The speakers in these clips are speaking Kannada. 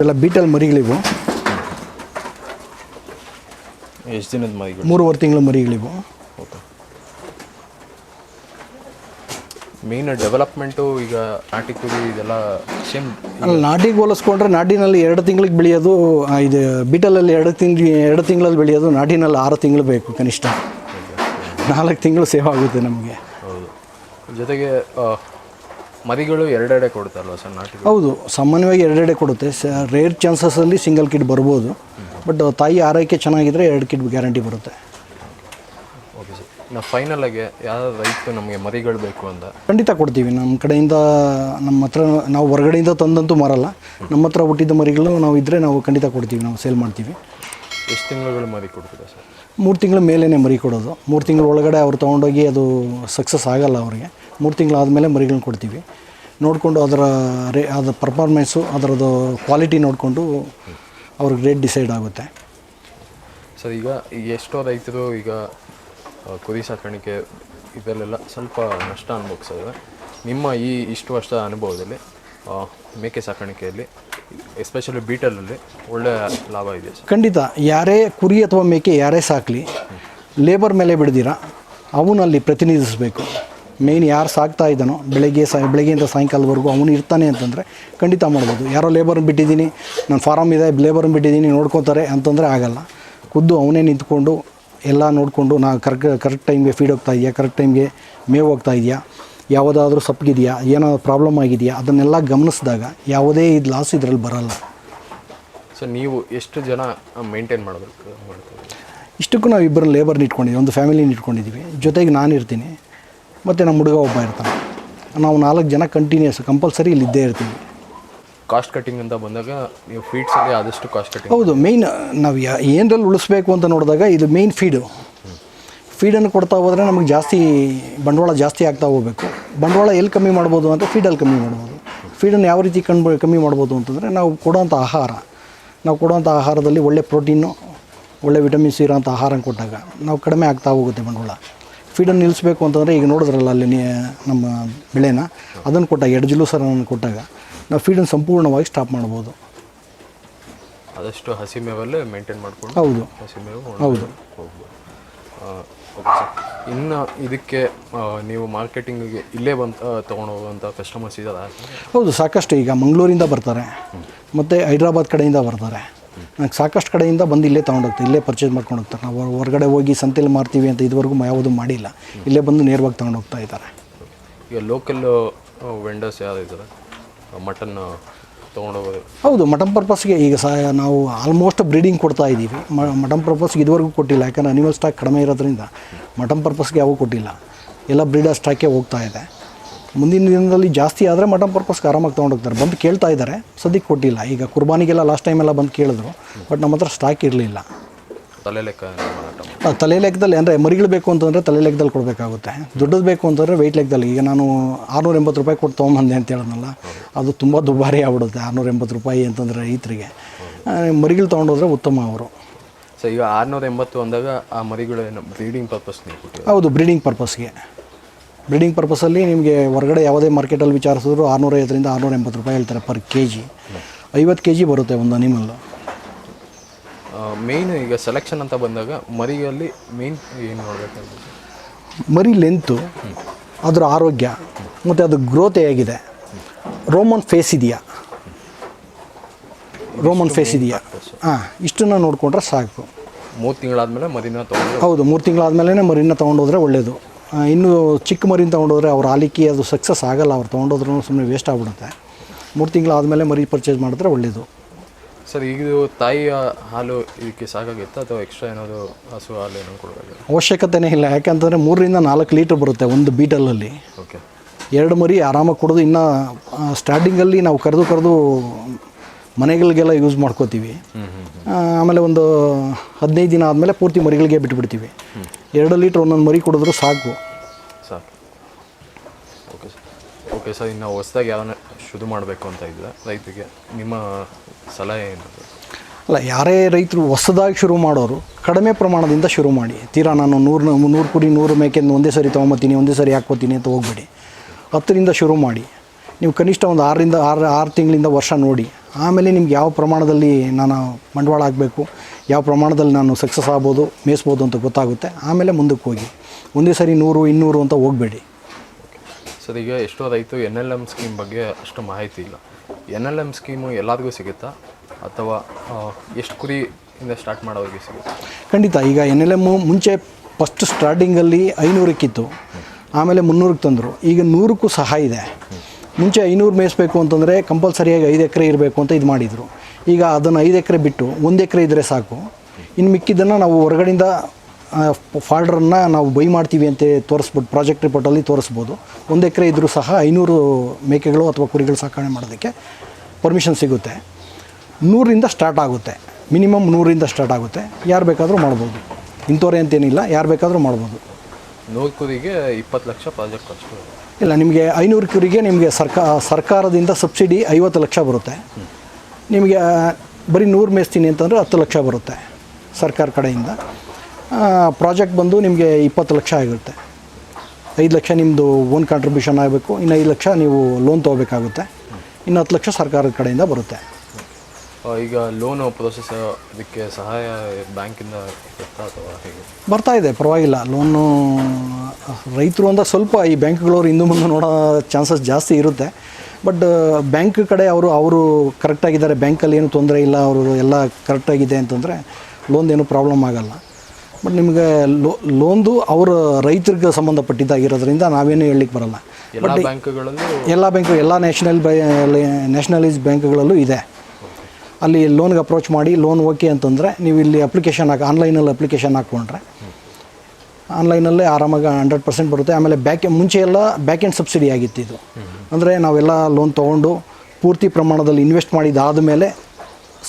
ಎಲ್ಲ ಬೀಟಲ್ ಮರಿಗಳಿವು. ಎಷ್ಟು ದಿನದ ಮರಿಗಳು? ಮೂರುವರೆ ತಿಂಗಳ ಮರಿಗಳಿವು. ಓಕೆ. ಮೇನ್ ಡೆವಲಪ್ಮೆಂಟು ಈಗ ನಾಟಿ ಕುರಿ ಇದೆಲ್ಲ ಸೇಮ್ ಅಲ್ಲಿ ನಾಟಿಗೆ ಹೋಲಿಸ್ಕೊಂಡ್ರೆ ನಾಟಿನಲ್ಲಿ ಎರಡು ತಿಂಗಳಿಗೆ ಬೆಳೆಯೋದು ಆ, ಇದು ಬೀಟಲಲ್ಲಿ ಎರಡು ತಿಂಗ್ ಎರಡು ತಿಂಗಳಲ್ಲಿ ಬೆಳೆಯೋದು ನಾಟಿನಲ್ಲಿ ಆರು ತಿಂಗಳು ಬೇಕು ಕನಿಷ್ಠ. ನಾಲ್ಕು ತಿಂಗಳು ಸೇವ್ ಆಗುತ್ತೆ ನಮಗೆ. ಹೌದು. ಜೊತೆಗೆ ಆ, ಮರಿಗಳು ಎರಡೆಡೆ ಕೊಡುತ್ತಲ್ವ ಸರ್ ನಾಟಿ ಹೌದು ಸಾಮಾನ್ಯವಾಗಿ ಎರಡೆಡೆ ಕೊಡುತ್ತೆ. ರೇರ್ ಚಾನ್ಸಸಲ್ಲಿ ಸಿಂಗಲ್ ಕಿಟ್ ಬರ್ಬೋದು. ಬಟ್ ತಾಯಿ ಆರೈಕೆ ಚೆನ್ನಾಗಿದ್ದರೆ ಎರಡು ಕಿಟ್ ಗ್ಯಾರಂಟಿ ಬರುತ್ತೆ. ಓಕೆ ಸರ್ ನಾವು ಫೈನಲಾಗಿ ಆಗಿ ಯಾವ ರೈತ ನಮಗೆ ಮರಿಗಳು ಬೇಕು ಅಂತ? ಖಂಡಿತ ಕೊಡ್ತೀವಿ. ನಮ್ಮ ಕಡೆಯಿಂದ ನಮ್ಮ ಹತ್ರ ನಾವು ಹೊರಗಡೆಯಿಂದ ತಂದಂತೂ ಮಾರಲ್ಲ. ನಮ್ಮ ಹತ್ರ ಹುಟ್ಟಿದ ಮರಿಗಳು ನಾವು ಇದ್ದರೆ ನಾವು ಖಂಡಿತ ಕೊಡ್ತೀವಿ ನಾವು ಸೇಲ್ ಮಾಡ್ತೀವಿ. ಎಷ್ಟು ತಿಂಗಳುಗಳು ಮರಿ ಕೊಡ್ತೀರಾ ಸರ್? ಮೂರು ತಿಂಗಳ ಮೇಲೇ ಮರಿ ಕೊಡೋದು. ಮೂರು ತಿಂಗಳ ಒಳಗಡೆ ಅವ್ರು ತೊಗೊಂಡೋಗಿ ಅದು ಸಕ್ಸಸ್ ಆಗಲ್ಲ ಅವರಿಗೆ. ಮೂರು ತಿಂಗಳಾದಮೇಲೆ ಮರಿಗಳನ್ನ ಕೊಡ್ತೀವಿ. ನೋಡಿಕೊಂಡು ಅದರ ರೇ ಅದರ ಪರ್ಫಾರ್ಮೆನ್ಸು ಅದರದ್ದು ಕ್ವಾಲಿಟಿ ನೋಡಿಕೊಂಡು ಅವ್ರಿಗೆ ರೇಟ್ ಡಿಸೈಡ್ ಆಗುತ್ತೆ. ಸರ್ ಈಗ ಎಷ್ಟೋ ರೈತರು ಈಗ ಕುರಿ ಸಾಕಾಣಿಕೆ ಇದರಲ್ಲೆಲ್ಲ ಸ್ವಲ್ಪ ನಷ್ಟ ಅನುಭವಿಸಿದ್ರೆ ನಿಮ್ಮ ಈ ಇಷ್ಟು ವರ್ಷದ ಅನುಭವದಲ್ಲಿ ಮೇಕೆ ಸಾಕಾಣಿಕೆಯಲ್ಲಿ ಎಸ್ಪೆಷಲಿ ಬೀಟಲಲ್ಲಿ ಒಳ್ಳೆಯ ಲಾಭ ಇದೆ ಸರ್? ಖಂಡಿತ. ಯಾರೇ ಕುರಿ ಅಥವಾ ಮೇಕೆ ಯಾರೇ ಸಾಕಲಿ ಲೇಬರ್ ಮೇಲೆ ಬಿಡ್ದಿರ ಅವನಲ್ಲಿ ಪ್ರತಿನಿಧಿಸಬೇಕು. ಮೇಯ್ನ್ ಯಾರು ಸಾಕ್ತಾ ಇದ್ದಾನೋ ಬೆಳಗ್ಗೆ ಸಾ ಬೆಳಗ್ಗೆಯಿಂದ ಸಾಯಂಕಾಲದವರೆಗೂ ಅವನು ಇರ್ತಾನೆ ಅಂತಂದರೆ ಖಂಡಿತ ಮಾಡ್ಬೋದು. ಯಾರೋ ಲೇಬರ್ನ ಬಿಟ್ಟಿದ್ದೀನಿ ನಾನು ಫಾರಮ್ ಇದೆ ಲೇಬರ್ನ ಬಿಟ್ಟಿದ್ದೀನಿ ನೋಡ್ಕೊತಾರೆ ಅಂತಂದರೆ ಆಗಲ್ಲ. ಖುದ್ದು ಅವನೇ ನಿಂತ್ಕೊಂಡು ಎಲ್ಲ ನೋಡಿಕೊಂಡು ನಾ ಕರೆಕ್ಟ್ ಕರೆಕ್ಟ್ ಟೈಮ್ಗೆ ಫೀಡ್ ಹೋಗ್ತಾ ಇದೆಯಾ ಕರೆಕ್ಟ್ ಟೈಮ್ಗೆ ಮೇವು ಹೋಗ್ತಾ ಇದೆಯಾ ಯಾವುದಾದ್ರೂ ಸಪ್ಪಗಿದೆಯಾ ಏನೋ ಪ್ರಾಬ್ಲಮ್ ಆಗಿದೆಯಾ ಅದನ್ನೆಲ್ಲ ಗಮನಿಸಿದಾಗ ಯಾವುದೇ ಇದು ಲಾಸ್ ಇದರಲ್ಲಿ ಬರಲ್ಲ. ಸೊ ನೀವು ಎಷ್ಟು ಜನ ಮೇಂಟೈನ್ ಮಾಡಬೇಕು ಇಷ್ಟಕ್ಕೂ ನಾವು ಇಬ್ಬರು ಲೇಬರ್ನ ಇಟ್ಕೊಂಡಿದ್ದೀವಿ ಒಂದು ಫ್ಯಾಮಿಲಿನ ಇಟ್ಕೊಂಡಿದ್ದೀವಿ ಜೊತೆಗೆ ನಾನು ಇರ್ತೀನಿ ಮತ್ತು ನಮ್ಮ ಹುಡುಗ ಒಬ್ಬ ಇರ್ತಾನೆ. ನಾವು ನಾಲ್ಕು ಜನ ಕಂಟಿನ್ಯೂಸ್ ಕಂಪಲ್ಸರಿ ಇಲ್ಲಿ ಇದ್ದೇ ಇರ್ತೀವಿ. ಕಾಸ್ಟ್ ಕಟ್ಟಿಂಗ್ ಅಂತ ಬಂದಾಗ ನೀವು ಫೀಡ್ಸಲ್ಲಿ ಆದಷ್ಟು ಕಾಸ್ಟ್ ಕಟ್ಟಿಂಗ್ ಹೌದು ಮೇಯ್ನ್ ನಾವು ಯಾ ಏನರಲ್ಲಿ ಉಳಿಸ್ಬೇಕು ಅಂತ ನೋಡಿದಾಗ ಇದು ಮೇಯ್ನ್ ಫೀಡು ಫೀಡನ್ನು ಕೊಡ್ತಾ ಹೋದರೆ ನಮಗೆ ಜಾಸ್ತಿ ಬಂಡವಾಳ ಜಾಸ್ತಿ ಆಗ್ತಾ ಹೋಗಬೇಕು. ಬಂಡವಾಳ ಎಲ್ಲಿ ಕಮ್ಮಿ ಮಾಡ್ಬೋದು ಅಂತ ಫೀಡಲ್ಲಿ ಕಮ್ಮಿ ಮಾಡ್ಬೋದು. ಫೀಡನ್ನು ಯಾವ ರೀತಿ ಕಣ್ ಕಮ್ಮಿ ಮಾಡ್ಬೋದು ಅಂತಂದರೆ ನಾವು ಕೊಡೋವಂಥ ಆಹಾರ. ನಾವು ಕೊಡೋವಂಥ ಆಹಾರದಲ್ಲಿ ಒಳ್ಳೆ ಪ್ರೋಟೀನು ಒಳ್ಳೆ ವಿಟಮಿನ್ಸ್ ಇರೋಂಥ ಆಹಾರ ಕೊಟ್ಟಾಗ ನಾವು ಕಡಿಮೆ ಆಗ್ತಾ ಹೋಗುತ್ತೆ ಬಂಡವಾಳ. ಫೀಡನ್ನು ನಿಲ್ಲಿಸ್ಬೇಕು ಅಂತಂದರೆ ಈಗ ನೋಡಿದ್ರಲ್ಲ ಅಲ್ಲಿ ನೀ ನಮ್ಮ ಬೆಳೆನ ಅದನ್ನು ಕೊಟ್ಟಾಗ ಎರಡು ಸರನ್ನು ಕೊಟ್ಟಾಗ ನಾವು ಫೀಡನ್ನು ಸಂಪೂರ್ಣವಾಗಿ ಸ್ಟಾಪ್ ಮಾಡ್ಬೋದು. ಆದಷ್ಟು ಹಸಿ ಮೇವಲ್ಲೇ ಮೇಂಟೈನ್ ಮಾಡಿಕೊಂಡು ಹೌದು. ಹಸಿ ಮೇವು ಹೌದು. ಹೋಗ್ಬೋದು. ಓಕೆ ಸರ್ ಇನ್ನು ಇದಕ್ಕೆ ನೀವು ಮಾರ್ಕೆಟಿಂಗಿಗೆ ಇಲ್ಲೇ ಬಂತ ತೊಗೊಂಡು ಹೋಗುವಂಥ ಕಸ್ಟಮರ್ಸ್ ಇದ್ದಾರೆ ಹೌದು ಸಾಕಷ್ಟು ಈಗ ಮಂಗಳೂರಿಂದ ಬರ್ತಾರೆ. ಮತ್ತು ಹೈದ್ರಾಬಾದ್ ಕಡೆಯಿಂದ ಬರ್ತಾರೆ. ನಂಗೆ ಸಾಕಷ್ಟು ಕಡೆಯಿಂದ ಬಂದು ಇಲ್ಲೇ ತೊಗೊಂಡೋಗ್ತಾರೆ ಇಲ್ಲೇ ಪರ್ಚೇಸ್ ಮಾಡ್ಕೊಂಡು ಹೋಗ್ತಾರೆ. ನಾವು ಹೊರಗಡೆ ಹೋಗಿ ಸಂತೆಯಲ್ಲಿ ಮಾರ್ತೀವಿ ಅಂತ ಇದುವರೆಗೂ ಯಾವುದೂ ಮಾಡಿಲ್ಲ. ಇಲ್ಲೇ ಬಂದು ನೇರವಾಗಿ ತೊಗೊಂಡು ಹೋಗ್ತಾ ಇದ್ದಾರೆ. ಈಗ ಲೋಕಲ್ ವೆಂಡರ್ಸ್ ಇದ್ದಾರೆ ಮಟನ್ ತೊಗೊಂಡೋಗೋದು ಹೌದು ಮಟನ್ ಪರ್ಪಸ್ಗೆ ಈಗ ಸಹ ನಾವು ಆಲ್ಮೋಸ್ಟ್ ಬ್ರೀಡಿಂಗ್ ಕೊಡ್ತಾ ಇದ್ದೀವಿ ಮಟನ್ ಪರ್ಪಸ್ಗೆ ಇದುವರೆಗೂ ಕೊಟ್ಟಿಲ್ಲ. ಯಾಕಂದರೆ ಅನಿಮಲ್ ಸ್ಟಾಕ್ ಕಡಿಮೆ ಇರೋದ್ರಿಂದ ಮಟನ್ ಪರ್ಪಸ್ಗೆ ಯಾವೂ ಕೊಟ್ಟಿಲ್ಲ. ಎಲ್ಲ ಬ್ರೀಡರ್ ಸ್ಟಾಕೇ ಹೋಗ್ತಾ ಇದೆ. ಮುಂದಿನ ದಿನದಲ್ಲಿ ಜಾಸ್ತಿ ಆದರೆ ಮಟನ್ ಪರ್ಪಸ್ಗೆ ಆರಾಮಾಗಿ ತೊಗೊಂಡೋಗ್ತಾರೆ ಬಂದು ಕೇಳ್ತಾ ಇದ್ದಾರೆ. ಸದ್ಯಕ್ಕೆ ಕೊಟ್ಟಿಲ್ಲ. ಈಗ ಕುರ್ಬಾನಿಗೆಲ್ಲ ಲಾಸ್ಟ್ ಟೈಮೆಲ್ಲ ಬಂದು ಕೇಳಿದ್ರು. ಬಟ್ ನಮ್ಮ ಹತ್ರ ಸ್ಟಾಕ್ ಇರಲಿಲ್ಲ. ತಲೆ ಲೆಕ್ಕ ತಲೆ ಲೆಕ್ಕದಲ್ಲಿ ಅಂದರೆ ಮರಿಗಳು ಬೇಕು ಅಂತಂದರೆ ತಲೆ ಲೆಕ್ಕದಲ್ಲಿ ಕೊಡಬೇಕಾಗುತ್ತೆ. ದುಡ್ಡದು ಬೇಕು ಅಂತಂದರೆ ವೆಯ್ಟ್ ಲೆಕ್ಕದಲ್ಲಿ. ಈಗ ನಾನು ಆರುನೂರ ಎಂಬತ್ತು ರೂಪಾಯಿ ಕೊಟ್ಟು ತೊಗೊಂಬಂದೆ ಅಂತ ಹೇಳಿದ್ನಲ್ಲ ಅದು ತುಂಬ ದುಬಾರಿ ಆಗ್ಬಿಡುತ್ತೆ ಆರುನೂರ ಎಂಬತ್ತು ರೂಪಾಯಿ ಅಂತಂದರೆ ರೈತರಿಗೆ. ಮರಿಗಳು ತೊಗೊಂಡೋದ್ರೆ ಉತ್ತಮ ಅವರು. ಸೊ ಈಗ ಆರುನೂರ ಎಂಬತ್ತು ಅಂದಾಗ ಆ ಮರಿಗಳು ಏನು ಬ್ರೀಡಿಂಗ್ ಪರ್ಪಸ್ ಹೌದು ಬ್ರೀಡಿಂಗ್ ಪರ್ಪಸ್ಗೆ ಬ್ರೀಡಿಂಗ್ ಪರ್ಪಸಲ್ಲಿ ನಿಮಗೆ ಹೊರಗಡೆ ಯಾವುದೇ ಮಾರ್ಕೆಟಲ್ಲಿ ವಿಚಾರಿಸಿದ್ರು ಆರುನೂರೈವತ್ತರಿಂದ ಆರುನೂರ ಎಂಬತ್ತು ರೂಪಾಯಿ ಹೇಳ್ತಾರೆ ಪರ್ ಕೆ ಜಿ ಐವತ್ತು ಕೆ ಜಿ ಬರುತ್ತೆ ಒಂದು ಅನಿಮಲ್ಲು ಮೇಯ್ನ್ ಈಗ ಸೆಲೆಕ್ಷನ್ ಅಂತ ಬಂದಾಗ ಮರಿಯಲ್ಲಿ ಮೇಯ್ನ್ ಏನು ನೋಡಬೇಕು ಮರಿ ಲೆಂತು ಅದರ ಆರೋಗ್ಯ ಮತ್ತು ಅದು ಗ್ರೋತ್ ಹೇಗಿದೆ. ರೋಮನ್ ಫೇಸ್ ಇದೆಯಾ? ರೋಮನ್ ಫೇಸ್ ಇದೆಯಾ? ಹಾಂ ಇಷ್ಟನ್ನು ನೋಡಿಕೊಂಡ್ರೆ ಸಾಕು. ಮೂರು ತಿಂಗಳಾದಮೇಲೆ ಮರಿನ ತೊಗೊಂಡು ಹೌದು ಮೂರು ತಿಂಗಳಾದಮೇಲೆ ಮರಿನ ತೊಗೊಂಡೋದ್ರೆ ಒಳ್ಳೆಯದು ಇನ್ನು ಚಿಕ್ಕ ಮರಿನ ತೊಗೊಂಡೋದ್ರೆ ಅವ್ರ ಆಲಿಕೆ ಅದು ಸಕ್ಸಸ್ ಆಗಲ್ಲ ಅವ್ರು ತೊಗೊಂಡೋದ್ರೂ ಸುಮ್ಮನೆ ವೇಸ್ಟ್ ಆಗ್ಬಿಡುತ್ತೆ. ಮೂರು ತಿಂಗಳಾದಮೇಲೆ ಮರಿ ಪರ್ಚೇಸ್ ಮಾಡಿದ್ರೆ ಒಳ್ಳೆಯದು ಸರ್ ಈಗ ಇದು ತಾಯಿಯ ಹಾಲು ಇದಕ್ಕೆ ಸಾಕಾಗಿತ್ತಾ ಅಥವಾ ಎಕ್ಸ್ಟ್ರಾ ಏನಾದರೂ ಹಸು ಹಾಲು ಏನೋ ಕೊಡಬೇಕು ಅವಶ್ಯಕತೆನೇ ಇಲ್ಲ ಯಾಕೆಂತಂದರೆ ಮೂರರಿಂದ ನಾಲ್ಕು ಲೀಟ್ರ್ ಬರುತ್ತೆ ಒಂದು ಬೀಟಲಲ್ಲಿ ಓಕೆ ಎರಡು ಮರಿ ಆರಾಮಾಗಿ ಕುಡಿದು ಇನ್ನೂ ಸ್ಟಾರ್ಟಿಂಗಲ್ಲಿ ನಾವು ಕರೆದು ಕರೆದು ಮನೆಗಳಿಗೆಲ್ಲ ಯೂಸ್ ಮಾಡ್ಕೋತೀವಿ. ಆಮೇಲೆ ಒಂದು ಹದಿನೈದು ದಿನ ಆದಮೇಲೆ ಪೂರ್ತಿ ಮರಿಗಳಿಗೆ ಬಿಟ್ಬಿಡ್ತೀವಿ. ಎರಡು ಲೀಟ್ರ್ ಒಂದೊಂದು ಮರಿ ಕುಡಿದ್ರು ಸಾಕು. ಸಾಕು. ಓಕೆ ಸರ್ ಓಕೆ ಸರ್ ಇನ್ನು ಹೊಸದಾಗಿ ಯಾವನ್ನ ಶುರು ಮಾಡಬೇಕು ಅಂತ ಇದ್ದರೆ? ರೈತರಿಗೆ ನಿಮ್ಮ ಸಲಹೆ ಏನು? ಅಲ್ಲ ಯಾರೇ ರೈತರು ಹೊಸದಾಗಿ ಶುರು ಮಾಡೋರು ಕಡಿಮೆ ಪ್ರಮಾಣದಿಂದ ಶುರು ಮಾಡಿ. ತೀರಾ ನಾನು ನೂರು ನೂರು ಕುರಿ ನೂರು ಮೇಕೆಂದು ಒಂದೇ ಸರಿ ತೊಗೊಂಬತ್ತೀನಿ ಒಂದೇ ಸರಿ ಹಾಕ್ಕೋತೀನಿ ಅಂತ ಹೋಗ್ಬೇಡಿ. ಹತ್ತರಿಂದ ಶುರು ಮಾಡಿ. ನೀವು ಕನಿಷ್ಠ ಒಂದು ಆರರಿಂದ ಆರು ಆರು ತಿಂಗಳಿಂದ ವರ್ಷ ನೋಡಿ. ಆಮೇಲೆ ನಿಮ್ಗೆ ಯಾವ ಪ್ರಮಾಣದಲ್ಲಿ ನಾನು ಬಂಡವಾಳ ಹಾಕಬೇಕು ಯಾವ ಪ್ರಮಾಣದಲ್ಲಿ ನಾನು ಸಕ್ಸಸ್ ಆಗ್ಬೋದು ಮೇಯಿಸ್ಬೋದು ಅಂತ ಗೊತ್ತಾಗುತ್ತೆ. ಆಮೇಲೆ ಮುಂದಕ್ಕೆ ಹೋಗಿ. ಒಂದೇ ಸರಿ ನೂರು ಇನ್ನೂರು ಅಂತ ಹೋಗಬೇಡಿ. ಸರ್ ಈಗ ಎಷ್ಟೋ ರೈತರು ಎನ್ ಎಲ್ ಎಂ ಸ್ಕೀಮ್ ಬಗ್ಗೆ ಅಷ್ಟು ಮಾಹಿತಿ ಇಲ್ಲ. ಎನ್ ಎಲ್ ಎಂ ಸ್ಕೀಮು ಎಲ್ಲರಿಗೂ ಸಿಗುತ್ತಾ? ಅಥವಾ ಎಷ್ಟು ಕುರಿಯಿಂದ ಸ್ಟಾರ್ಟ್ ಮಾಡೋರಿಗೆ ಸಿಗುತ್ತೆ? ಖಂಡಿತ. ಈಗ ಎನ್ ಎಲ್ ಎಮ್ಮು ಮುಂಚೆ ಫಸ್ಟ್ ಸ್ಟಾರ್ಟಿಂಗಲ್ಲಿ ಐನೂರಕ್ಕಿತ್ತು. ಆಮೇಲೆ ಮುನ್ನೂರಕ್ಕೆ ತಂದರು. ಈಗ ನೂರಕ್ಕೂ ಸಹ ಇದೆ. ಮುಂಚೆ ಐನೂರು ಮೇಯಿಸ್ಬೇಕು ಅಂತಂದರೆ ಕಂಪಲ್ಸರಿಯಾಗಿ ಐದು ಎಕರೆ ಇರಬೇಕು ಅಂತ ಇದು ಮಾಡಿದರು. ಈಗ ಅದನ್ನು ಐದು ಎಕರೆ ಬಿಟ್ಟು ಒಂದು ಎಕರೆ ಇದ್ದರೆ ಸಾಕು. ಇನ್ನು ಮಿಕ್ಕಿದ್ದನ್ನು ನಾವು ಹೊರಗಡೆಯಿಂದ ಫಾಲ್ಡ್ರನ್ನು ನಾವು ಬೈ ಮಾಡ್ತೀವಿ ಅಂತ ತೋರಿಸ್ಬಿಟ್ಟು ಪ್ರಾಜೆಕ್ಟ್ ರಿಪೋರ್ಟಲ್ಲಿ ತೋರಿಸ್ಬೋದು. ಒಂದು ಎಕರೆ ಇದ್ದರೂ ಸಹ ಐನೂರು ಮೇಕೆಗಳು ಅಥವಾ ಕುರಿಗಳು ಸಾಕಣೆ ಮಾಡೋದಕ್ಕೆ ಪರ್ಮಿಷನ್ ಸಿಗುತ್ತೆ. ನೂರಿಂದ ಸ್ಟಾರ್ಟ್ ಆಗುತ್ತೆ. ಮಿನಿಮಮ್ ನೂರಿಂದ ಸ್ಟಾರ್ಟ್ ಆಗುತ್ತೆ. ಯಾರು ಬೇಕಾದರೂ ಮಾಡ್ಬೋದು. ಇಂಥವ್ರೆ ಅಂತೇನಿಲ್ಲ, ಯಾರು ಬೇಕಾದರೂ ಮಾಡ್ಬೋದು. ನೂರು ಕುರಿಗೆ ಇಪ್ಪತ್ತು ಲಕ್ಷ ಪ್ರಾಜೆಕ್ಟ್ ಖರ್ಚು. ಇಲ್ಲ, ನಿಮಗೆ ಐನೂರು ಕ್ಯೂರಿಗೆ ನಿಮಗೆ ಸರ್ಕಾ, ಸರ್ಕಾರದಿಂದ ಸಬ್ಸಿಡಿ ಐವತ್ತು ಲಕ್ಷ ಬರುತ್ತೆ. ನಿಮಗೆ ಬರೀ ನೂರು ಮೇಯಿಸ್ತೀನಿ ಅಂತಂದರೆ ಹತ್ತು ಲಕ್ಷ ಬರುತ್ತೆ ಸರ್ಕಾರ ಕಡೆಯಿಂದ. ಪ್ರಾಜೆಕ್ಟ್ ಬಂದು ನಿಮಗೆ ಇಪ್ಪತ್ತು ಲಕ್ಷ ಆಗಿರುತ್ತೆ ಐದು ಲಕ್ಷ ನಿಮ್ಮದು ಓನ್ ಕಾಂಟ್ರಿಬ್ಯೂಷನ್ ಆಗಬೇಕು, ಇನ್ನು ಐದು ಲಕ್ಷ ನೀವು ಲೋನ್ ತೊಗೋಬೇಕಾಗುತ್ತೆ. ಇನ್ನು ಹತ್ತು ಲಕ್ಷ ಸರ್ಕಾರದ ಕಡೆಯಿಂದ ಬರುತ್ತೆ. ಈಗ ಲೋನ್ ಪ್ರೊಸೆಸ್ ಅದಕ್ಕೆ ಸಹಾಯ ಬ್ಯಾಂಕಿಂದ ಇರುತ್ತಾ ಅಥವಾ ಹೇಗೆ? ಬರ್ತಾ ಇದೆ ಪರವಾಗಿಲ್ಲ. ಲೋನು ರೈತರು ಅಂತ ಸ್ವಲ್ಪ ಈ ಬ್ಯಾಂಕ್ಗಳವ್ರು ಹಿಂದೆ ಮುಂದೆ ನೋಡೋ ಚಾನ್ಸಸ್ ಜಾಸ್ತಿ ಇರುತ್ತೆ. ಬಟ್ ಬ್ಯಾಂಕ್ ಕಡೆ ಅವರು ಅವರು ಕರೆಕ್ಟಾಗಿದ್ದಾರೆ ಬ್ಯಾಂಕಲ್ಲಿ ಏನು ತೊಂದರೆ ಇಲ್ಲ. ಅವರು ಎಲ್ಲ ಕರೆಕ್ಟಾಗಿದೆ ಅಂತಂದರೆ ಏನು ಪ್ರಾಬ್ಲಮ್ ಆಗಲ್ಲ. ಬಟ್ ನಿಮಗೆ ಲೋ ಲೋನ್ದು ಅವರು ರೈತರಿಗೆ ಸಂಬಂಧಪಟ್ಟಿದ್ದಾಗಿರೋದ್ರಿಂದ ನಾವೇನು ಹೇಳಲಿಕ್ಕೆ ಬರಲ್ಲ. ಬಟ್ ಬ್ಯಾಂಕ್ಗಳಲ್ಲೂ ಎಲ್ಲ ಬ್ಯಾಂಕು ಎಲ್ಲ ನ್ಯಾಷನಲ್ ಬೈ ನ್ಯಾಷನಲೈಸ್ ಬ್ಯಾಂಕ್ಗಳಲ್ಲೂ ಇದೆ. ಅಲ್ಲಿ ಲೋನ್ಗೆ ಅಪ್ರೋಚ್ ಮಾಡಿ ಲೋನ್ ಓಕೆ ಅಂತಂದರೆ ನೀವು ಇಲ್ಲಿ ಅಪ್ಲಿಕೇಶನ್ ಹಾಕಿ ಆನ್ಲೈನಲ್ಲಿ ಅಪ್ಲಿಕೇಶನ್ ಹಾಕ್ಕೊಂಡ್ರೆ. ಆನ್ಲೈನಲ್ಲೇ ಆರಾಮಾಗಿ ಹಂಡ್ರೆಡ್ ಪರ್ಸೆಂಟ್ ಬರುತ್ತೆ. ಆಮೇಲೆ ಬ್ಯಾಕ್ ಮುಂಚೆ ಎಲ್ಲ ಬ್ಯಾಕ್ ಎಂಡ್ ಸಬ್ಸಿಡಿ ಆಗಿತ್ತು ಇದು. ಅಂದರೆ ನಾವೆಲ್ಲ ಲೋನ್ ತೊಗೊಂಡು ಪೂರ್ತಿ ಪ್ರಮಾಣದಲ್ಲಿ ಇನ್ವೆಸ್ಟ್ ಮಾಡಿದಾದ ಮೇಲೆ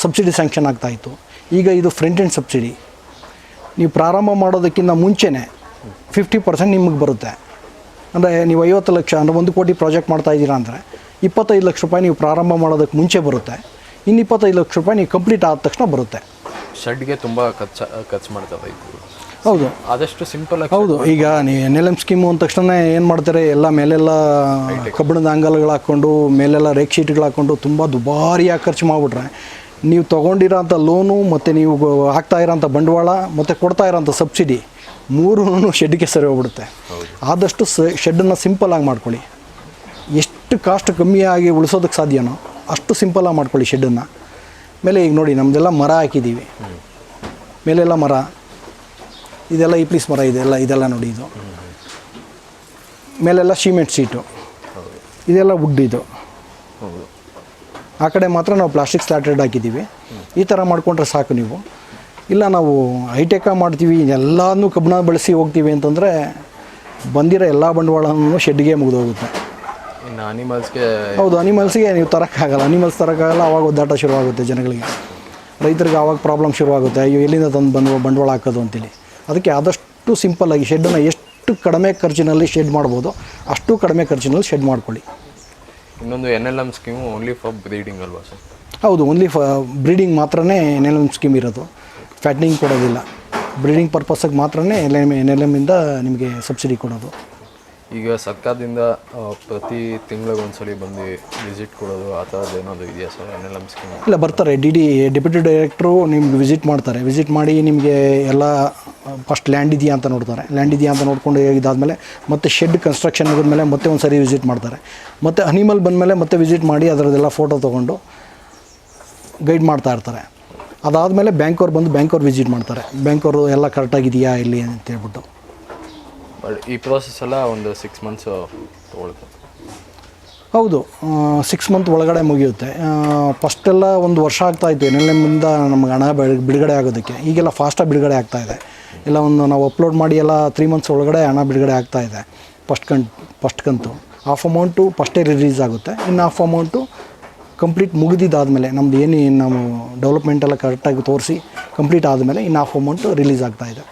ಸಬ್ಸಿಡಿ ಸ್ಯಾಂಕ್ಷನ್ ಆಗ್ತಾಯಿತ್ತು ಈಗ ಇದು ಫ್ರಂಟ್ ಎಂಡ್ ಸಬ್ಸಿಡಿ ನೀವು ಪ್ರಾರಂಭ ಮಾಡೋದಕ್ಕಿಂತ ಮುಂಚೆನೇ ಫಿಫ್ಟಿ ಪರ್ಸೆಂಟ್ ನಿಮಗೆ ಬರುತ್ತೆ. ಅಂದರೆ ನೀವು ಐವತ್ತು ಲಕ್ಷ, ಅಂದರೆ ಒಂದು ಕೋಟಿ ಪ್ರಾಜೆಕ್ಟ್ ಮಾಡ್ತಾ ಇದ್ದೀರಾ ಅಂದರೆ ಇಪ್ಪತ್ತೈದು ಲಕ್ಷ ರೂಪಾಯಿ ನೀವು ಪ್ರಾರಂಭ ಮಾಡೋದಕ್ಕೆ ಮುಂಚೆ ಬರುತ್ತೆ. ಇನ್ನು ಇಪ್ಪತ್ತೈದು ಲಕ್ಷ ರೂಪಾಯಿ ನೀವು ಕಂಪ್ಲೀಟ್ ಆದ ತಕ್ಷಣ ಬರುತ್ತೆ. ಶೆಡ್ಗೆ ತುಂಬ ಖರ್ಚು ಖರ್ಚು ಮಾಡ್ತಾರೆ ಹೌದು. ಆದಷ್ಟು ಸಿಂಪಲ್ ಆಗಿ ಹೌದು. ಈಗ ನೀವು ಎನ್ ಎಲ್ ಎಂ ಸ್ಕೀಮು ಅಂದ ತಕ್ಷಣ ಏನು ಮಾಡ್ತಾರೆ? ಎಲ್ಲ ಮೇಲೆಲ್ಲ ಕಬ್ಬಿಣದ ಅಂಗಲ್ಗಳು ಹಾಕ್ಕೊಂಡು ಮೇಲೆಲ್ಲ ರೇಕ್ ಶೀಟ್ಗಳು ಹಾಕ್ಕೊಂಡು ತುಂಬ ದುಬಾರಿಯಾಗಿ ಖರ್ಚು ಮಾಡಿಬಿಟ್ರೆ ನೀವು ತೊಗೊಂಡಿರೋಂಥ ಲೋನು ಮತ್ತು ನೀವು ಹಾಕ್ತಾ ಇರೋಂಥ ಬಂಡವಾಳ ಮತ್ತು ಕೊಡ್ತಾ ಇರೋಂಥ ಸಬ್ಸಿಡಿ ಮೂರೂ ಶೆಡ್ಗೆ ಸರಿ ಹೋಗ್ಬಿಡುತ್ತೆ. ಆದಷ್ಟು ಸ ಶೆಡ್ಡನ್ನು ಆಗಿ ಮಾಡ್ಕೊಳ್ಳಿ. ಎಷ್ಟು ಕಾಸ್ಟ್ ಕಮ್ಮಿಯಾಗಿ ಉಳಿಸೋದಕ್ಕೆ ಸಾಧ್ಯನೋ ಅಷ್ಟು ಸಿಂಪಲ್ಲಾಗಿ ಮಾಡ್ಕೊಳ್ಳಿ ಶೆಡ್ಡನ್ನು ಮೇಲೆ ಈಗ ನೋಡಿ ನಮ್ಮದೆಲ್ಲ ಮರ ಹಾಕಿದ್ದೀವಿ ಮೇಲೆಲ್ಲ ಮರ. ಇದೆಲ್ಲ ಈ ಪ್ಲೀಸ್ ಮರ ಇದೆ, ಎಲ್ಲ ಇದೆಲ್ಲ ನೋಡಿ ಇದು. ಮೇಲೆಲ್ಲ ಸಿಮೆಂಟ್ ಸೀಟು ಇದೆಲ್ಲ ವುಡ್ ಇದು. ಆ ಕಡೆ ಮಾತ್ರ ನಾವು ಪ್ಲಾಸ್ಟಿಕ್ ಸ್ಲಾಟೆಡ್ ಹಾಕಿದ್ದೀವಿ ಈ ಥರ ಮಾಡಿಕೊಂಡ್ರೆ ಸಾಕು ನೀವು. ಇಲ್ಲ, ನಾವು ಹೈಟೆಕ್ಕಾಗಿ ಮಾಡ್ತೀವಿ, ಎಲ್ಲನೂ ಕಬ್ಬಿಣ ಬಳಸಿ ಹೋಗ್ತೀವಿ ಅಂತಂದರೆ ಬಂದಿರೋ ಎಲ್ಲ ಬಂಡವಾಳನೂ ಶೆಡ್ಗೆ ಮುಗಿದೋಗುತ್ತೆ. ಇನ್ನು ಅನಿಮಲ್ಸ್ಗೆ ಹೌದು ಅನಿಮಲ್ಸ್ಗೆ ನೀವು ತರೋಕ್ಕಾಗಲ್ಲ ಅನಿಮಲ್ಸ್ ತರೋಕ್ಕಾಗಲ್ಲ ಅವಾಗ ಒದ್ದಾಟ ಶುರುವಾಗುತ್ತೆ ಜನಗಳಿಗೆ. ರೈತರಿಗೆ ಆವಾಗ ಪ್ರಾಬ್ಲಮ್ ಶುರುವಾಗುತ್ತೆ. ಅಯ್ಯೋ ಎಲ್ಲಿಂದ ತಂದು ಬಂದು ಬಂಡವಾಳ ಹಾಕೋದು ಅಂತೇಳಿ ಅದಕ್ಕೆ ಆದಷ್ಟು ಸಿಂಪಲ್ಲಾಗಿ ಶೆಡ್ಡನ್ನು ಎಷ್ಟು ಕಡಿಮೆ ಖರ್ಚಿನಲ್ಲಿ ಶೆಡ್ ಮಾಡ್ಬೋದು ಅಷ್ಟು ಕಡಿಮೆ ಖರ್ಚಿನಲ್ಲಿ ಶೆಡ್ ಮಾಡ್ಕೊಳ್ಳಿ. ಇನ್ನೊಂದು N L M scheme only for breeding ಅಲ್ವಾ ಸರ್ ಹೌದು ಓನ್ಲಿ ಫ ಬ್ರೀಡಿಂಗ್ ಮಾತ್ರನೇ ಎನ್ ಎಲ್ ಎಂ ಸ್ಕೀಮ್ ಇರೋದು. ಫ್ಯಾಟ್ನಿಂಗ್ ಕೊಡೋದಿಲ್ಲ. ಬ್ರೀಡಿಂಗ್ ಪರ್ಪಸ್ಗೆ ಮಾತ್ರನೇ ಎಲ್ ಎಂ ಎನ್ ಎಲ್ ಎಮ್ಮಿಂದ ನಿಮಗೆ ಸಬ್ಸಿಡಿ ಕೊಡೋದು. ಈಗ ಸರ್ಕಾರದಿಂದ ಪ್ರತಿ ತಿಂಗಳಿಗೆ ಒಂದ್ಸಲಿ ಬಂದು ವಿಸಿಟ್ ಕೊಡೋದು ಆ ಥರದ್ದು ಏನಾದರೂ ಇದೆಯಾ ಸರ್? ಎನ್ ಸ್ಕೀಮ್ ಇಲ್ಲ, ಬರ್ತಾರೆ. ಡಿ ಡಿ, ಡೆಪ್ಯೂಟಿ ಡೈರೆಕ್ಟ್ರು ನಿಮ್ಗೆ ವಿಸಿಟ್ ಮಾಡ್ತಾರೆ. ವಿಸಿಟ್ ಮಾಡಿ ನಿಮಗೆ ಎಲ್ಲ ಫಸ್ಟ್ ಲ್ಯಾಂಡ್ ಇದೆಯಾ ಅಂತ ನೋಡ್ತಾರೆ. ಲ್ಯಾಂಡ್ ಇದೆಯಾ ಅಂತ ನೋಡ್ಕೊಂಡು ಇದಾದಮೇಲೆ ಮತ್ತೆ ಶೆಡ್ ಕನ್ಸ್ಟ್ರಕ್ಷನ್ ಮೇಲೆ ಮತ್ತೆ ಒಂದು ಸರಿ ವಿಸಿಟ್ ಮಾಡ್ತಾರೆ. ಮತ್ತೆ ಅನಿಮಲ್ ಬಂದಮೇಲೆ ಮತ್ತೆ ವಿಸಿಟ್ ಮಾಡಿ ಅದರದ್ದೆಲ್ಲ ಫೋಟೋ ತೊಗೊಂಡು ಗೈಡ್ ಮಾಡ್ತಾ ಇರ್ತಾರೆ. ಅದಾದಮೇಲೆ ಬ್ಯಾಂಕವ್ರು ಬಂದು ಬ್ಯಾಂಕವ್ರು ವಿಸಿಟ್ ಮಾಡ್ತಾರೆ. ಬ್ಯಾಂಕವರು ಎಲ್ಲ ಕರೆಕ್ಟಾಗಿದೆಯಾ ಇಲ್ಲಿ ಅಂತ ಹೇಳ್ಬಿಟ್ಟು. ಬಟ್ ಈ ಪ್ರೋಸೆಸ್ ಎಲ್ಲ ಒಂದು ಸಿಕ್ಸ್ ಮಂತ್ಸ್ ತೊಗೊಳುತ್ತೆ. ಹೌದು ಸಿಕ್ಸ್ ಮಂತ್ ಒಳಗಡೆ ಮುಗಿಯುತ್ತೆ. ಫಸ್ಟೆಲ್ಲ ಒಂದು ವರ್ಷ ಆಗ್ತಾಯಿತ್ತು ಎನ್ ಎಲ್ ಎಮ್ಮಿಂದ ನಮ್ಗೆ ಹಣ ಬಿಡುಗಡೆ ಆಗೋದಕ್ಕೆ. ಈಗೆಲ್ಲ ಫಾಸ್ಟಾಗಿ ಬಿಡುಗಡೆ ಆಗ್ತಾ ಇದೆ. ಎಲ್ಲ ಒಂದು ನಾವು ಅಪ್ಲೋಡ್ ಮಾಡಿ ಎಲ್ಲ ತ್ರೀ ಮಂತ್ಸ್ ಒಳಗಡೆ ಹಣ ಬಿಡುಗಡೆ ಆಗ್ತಾ ಇದೆ. ಫಸ್ಟ್ ಕಂ ಫಸ್ಟ್ ಕಂತು. ಹಾಫ್ ಅಮೌಂಟು ಫಸ್ಟೇ ರಿಲೀಸ್ ಆಗುತ್ತೆ. ಇನ್ನು ಹಾಫ್ ಅಮೌಂಟು ಕಂಪ್ಲೀಟ್ ಮುಗಿದಿದ್ದಾದಮೇಲೆ ನಮ್ದು ಏನು, ನಾವು ಡೆವಲಪ್ಮೆಂಟೆಲ್ಲ ಕರೆಕ್ಟಾಗಿ ತೋರಿಸಿ ಕಂಪ್ಲೀಟ್ ಆದಮೇಲೆ ಇನ್ನು ಹಾಫ್ ಅಮೌಂಟು ರಿಲೀಸ್ ಆಗ್ತಾ ಇದೆ.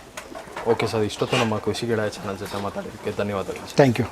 ಓಕೆ ಸರ್ ಇಷ್ಟೊತ್ತು ನಮ್ಮ ಕೃಷಿ ಗಿಡ ಚಾನಲ್ ಜೊತೆ ಮಾತಾಡೋದಕ್ಕೆ ಧನ್ಯವಾದಗಳು. Thank you